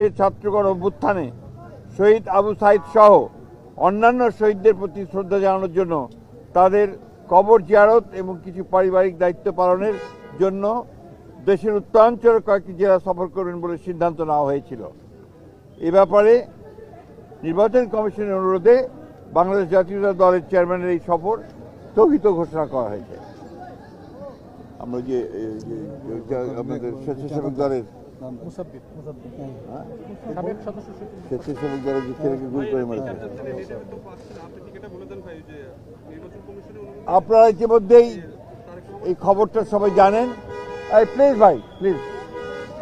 ছাত্রগণ অভ্যুত্থানে শহীদ আবু সাইদ সহ অন্যান্য শহীদদের প্রতি শ্রদ্ধা জানানোর জন্য তাদের কবর জিয়ারত এবং কিছু পারিবারিক দায়িত্ব পালনের জন্য দেশের উত্তরাঞ্চলের কয়েকটি জেলা সফর করবেন বলে সিদ্ধান্ত নেওয়া হয়েছিল। এ ব্যাপারে নির্বাচন কমিশনের অনুরোধে বাংলাদেশ জাতীয়তা দলের চেয়ারম্যানের এই সফর স্থগিত ঘোষণা করা হয়েছে। আমরা যে আমাদের স্বেচ্ছাসেবক দলের মুসাব্বির হ্যাঁ? সাবেক সদস্য স্বেচ্ছাসেবক দলের যে গুলি করে মেরেছে আপনারা ইতিমধ্যেই এই খবরটা সবাই জানেন। এই প্লিজ ভাই প্লিজ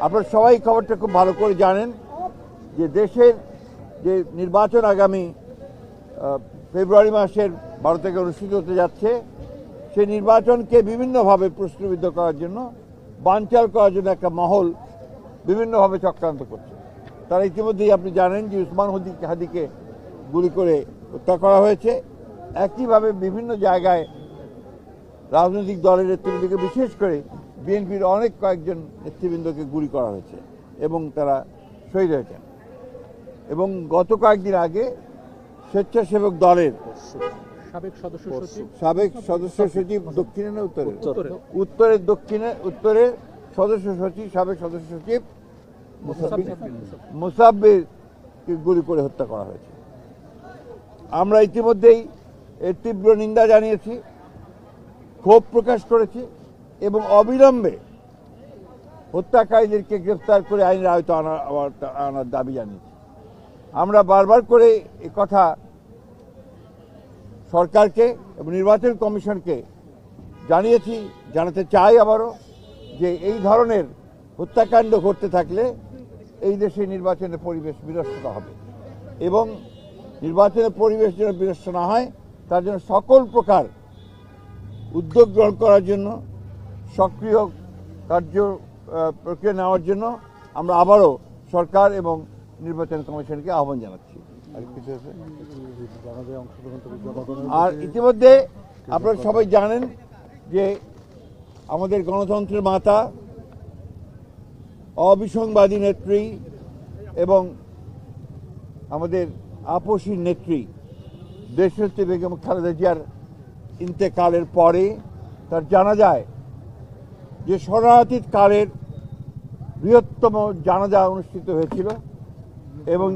আপনারা সবাই খবরটা খুব ভালো করে জানেন যে দেশের যে নির্বাচন আগামী ফেব্রুয়ারি মাসের বারো থেকে অনুষ্ঠিত হতে যাচ্ছে সেই নির্বাচনকে বিভিন্নভাবে প্রশ্নবিদ্ধ করার জন্য বানচাল করার জন্য একটা মহল বিভিন্নভাবে চক্রান্ত করছে। তারা ইতিমধ্যেই আপনি জানেন যে উসমান হদি হাদিকে গুলি করে হত্যা করা হয়েছে। একইভাবে বিভিন্ন জায়গায় রাজনৈতিক দলের নেতৃবৃন্দকে বিশেষ করে বিএনপির অনেক কয়েকজন নেতৃবৃন্দকে গুলি করা হয়েছে এবং তারা শহীদ হয়েছেন। এবং গত কয়েকদিন আগে স্বেচ্ছাসেবক দলের সাবেক সদস্য সচিব সাবেক সদস্য সচিব দক্ষিণে না উত্তরে? উত্তরে। উত্তরের দক্ষিণে উত্তরের সদস্য সচিব সাবেক সদস্য সচিব মুসাব্বিরকে গুলি করে হত্যা করা হয়েছে। আমরা ইতিমধ্যেই এর তীব্র নিন্দা জানিয়েছি ক্ষোভ প্রকাশ করেছি এবং অবিলম্বে হত্যাকারীদেরকে গ্রেফতার করে আইনের আয়ত আনার আনার দাবি জানিয়েছি। আমরা বারবার করে এ কথা সরকারকে এবং নির্বাচন কমিশনকে জানিয়েছি জানাতে চাই আবারও। যে এই ধরনের হত্যাকাণ্ড ঘটতে থাকলে এই দেশে নির্বাচনের পরিবেশ বিনষ্ট হবে এবং নির্বাচনের পরিবেশ যেন বিনষ্ট না হয় তার জন্য সকল প্রকার উদ্যোগ গ্রহণ করার জন্য সক্রিয় কার্য প্রক্রিয়া নেওয়ার জন্য আমরা আবারও সরকার এবং নির্বাচন কমিশনকে আহ্বান জানাচ্ছি। আর ইতিমধ্যে আপনারা সবাই জানেন যে আমাদের গণতন্ত্রের মাতা, অবিসংবাদী নেত্রী এবং আমাদের আপসীর নেত্রী, দেশনেত্রী বেগম খালেদা জিয়ার ইন্তেকালের পরে তার জানা যায় যে শরণার্থী কালের বৃহত্তম জানাজা অনুষ্ঠিত হয়েছিল এবং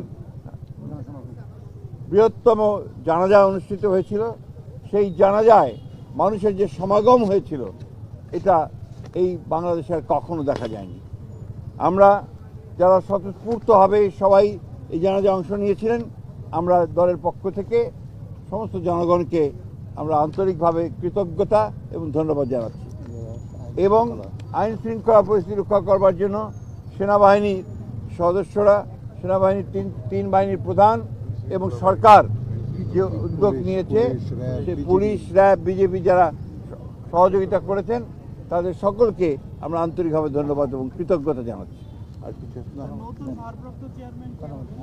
বৃহত্তম জানাজা অনুষ্ঠিত হয়েছিল। সেই জানাজায় মানুষের যে সমাগম হয়েছিল এটা এই বাংলাদেশে আর কখনো দেখা যায়নি। আমরা যারা স্বতঃস্ফূর্তভাবে সবাই এই জানাজা অংশ নিয়েছিলেন। আমরা দলের পক্ষ থেকে সমস্ত জনগণকে আমরা আন্তরিকভাবে কৃতজ্ঞতা এবং ধন্যবাদ জানাচ্ছি। এবং আইন শৃঙ্খলা পরিস্থিতি রক্ষা করবার জন্য সেনাবাহিনীর সদস্যরা, সেনাবাহিনীর তিন তিন বাহিনীর প্রধান এবং সরকার যে উদ্যোগ নিয়েছে, সে পুলিশ, র্যাব, বিজেপি যারা সহযোগিতা করেছেন তাদের সকলকে আমরা আন্তরিকভাবে ধন্যবাদ এবং কৃতজ্ঞতা জানাচ্ছি। আর কিছু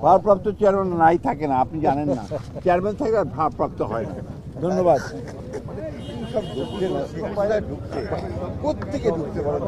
ভারপ্রাপ্ত চেয়ারম্যান নাই থাকে না আপনি জানেন না। চেয়ারম্যান থাকলে আর ভারপ্রাপ্ত হয় না। ধন্যবাদ। কোথেকে ঢুকতে পারে